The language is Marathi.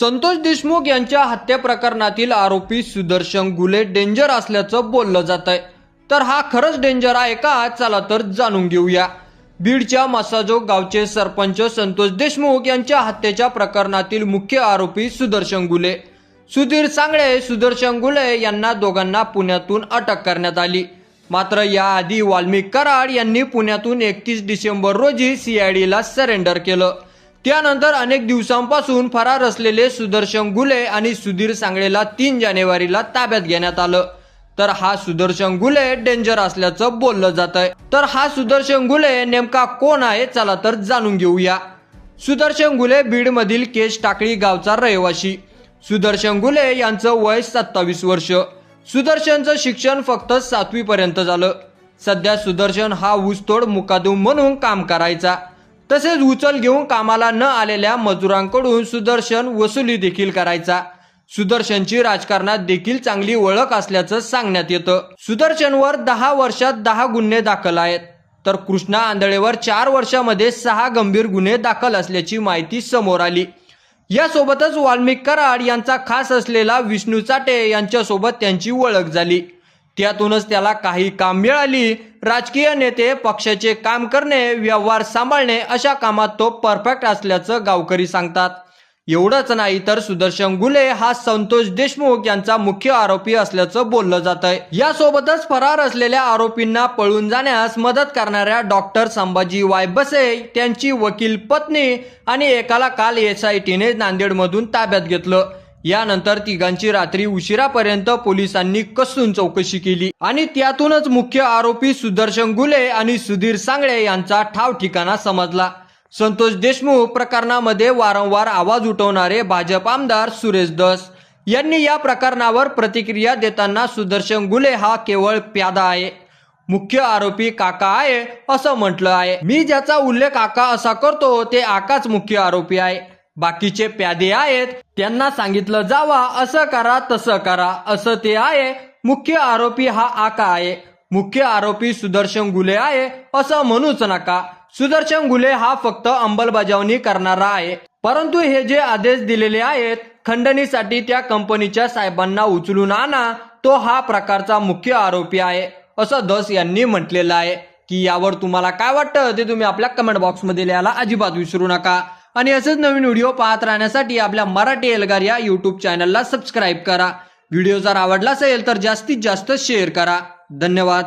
संतोष देशमुख यांच्या हत्या प्रकरणातील आरोपी सुदर्शन गुले डेंजर असल्याचं बोललं जात आहे तर हा खरंच डेंजर आहे का? चला तर जाणून घेऊया. बीडच्या मसाजो गावचे सरपंच संतोष देशमुख यांच्या हत्येच्या प्रकरणातील मुख्य आरोपी सुदर्शन गुले. सुधीर सांगळे सुदर्शन गुले यांना दोघांना पुण्यातून अटक करण्यात आली. मात्र याआधी वाल्मिक कराड यांनी पुण्यातून एकतीस डिसेंबर रोजी सीआयडीला सरेंडर केलं. त्यानंतर अनेक दिवसांपासून फरार असलेले सुदर्शन गुले आणि सुधीर सांगळेला तीन जानेवारीला ताब्यात घेण्यात आलं. तर हा सुदर्शन गुले डेंजर असल्याचं बोललं जात आहे तर हा सुदर्शन गुले नेमका कोण आहे चला तर जाणून घेऊया. सुदर्शन गुले बीडमधील केश टाकळी गावचा रहिवासी सुदर्शन गुले यांचं वय सत्तावीस वर्ष. सुदर्शनचं शिक्षण फक्त सातवी पर्यंत झालं. सध्या सुदर्शन हा ऊसतोड मुकादम म्हणून काम करायचा. तसेच उचल घेऊन कामाला न आलेल्या मजुरांकडून सुदर्शन वसुली देखील करायचा. सुदर्शनची राजकारणात देखील चांगली ओळख असल्याचं सांगण्यात येतं. सुदर्शनवर दहा वर्षात दहा गुन्हे दाखल आहेत. तर कृष्णा आंधळेवर चार वर्षामध्ये सहा गंभीर गुन्हे दाखल असल्याची माहिती समोर आली. यासोबतच वाल्मिक कराड यांचा खास असलेला विष्णू चाटे यांच्यासोबत त्यांची ओळख झाली. त्यातूनच त्याला काही काम मिळाली. राजकीय नेते पक्षाचे काम करणे व्यवहार सांभाळणे अशा कामात तो परफेक्ट असल्याचं गावकरी सांगतात. एवढंच नाही तर सुदर्शन गुले हा संतोष देशमुख यांचा मुख्य आरोपी असल्याचं बोललं जात आहे यासोबतच फरार असलेल्या आरोपींना पळून जाण्यास मदत करणाऱ्या डॉक्टर संभाजी वाय बसे त्यांची वकील पत्नी आणि एकाला काल एस आय टीने नांदेडमधून ताब्यात घेतलं. यानंतर तिघांची रात्री उशिरापर्यंत पोलिसांनी कसून चौकशी केली. आणि त्यातूनच मुख्य आरोपी सुदर्शन गुले आणि सुधीर सांगळे यांचा ठाव ठिकाणा समजला. संतोष देशमुख प्रकरणामध्ये वारंवार आवाज उठवणारे भाजप आमदार सुरेश दस यांनी या प्रकरणावर प्रतिक्रिया देताना सुदर्शन गुले हा केवळ प्यादा आहे. मुख्य आरोपी काका आहे असं म्हटलं आहे. मी ज्याचा उल्लेख आका असा करतो ते आकाच मुख्य आरोपी आहे. बाकीचे प्यादे आहेत त्यांना सांगितलं जावा असं करा तसं करा असं ते आहे. मुख्य आरोपी हा आका आहे. मुख्य आरोपी सुदर्शन गुले आहे. असं म्हणूच नका. सुदर्शन गुले हा फक्त अंमलबजावणी करणारा आहे. परंतु हे जे आदेश दिलेले आहेत खंडणीसाठी त्या कंपनीच्या साहेबांना उचलून आणा. तो हा प्रकारचा मुख्य आरोपी आहे. असं दस यांनी म्हटलेलं आहे. की यावर तुम्हाला काय वाटतं ते तुम्ही आपल्या कमेंट बॉक्समध्ये लिहायला अजिबात विसरू नका. आणि असेच नवीन व्हिडिओ पाहत राहण्यासाठी आपल्या मराठी एल्गार या युट्यूब चॅनलला सबस्क्राईब करा. व्हिडिओ जर आवडला असेल तर जास्तीत जास्त शेअर करा. धन्यवाद.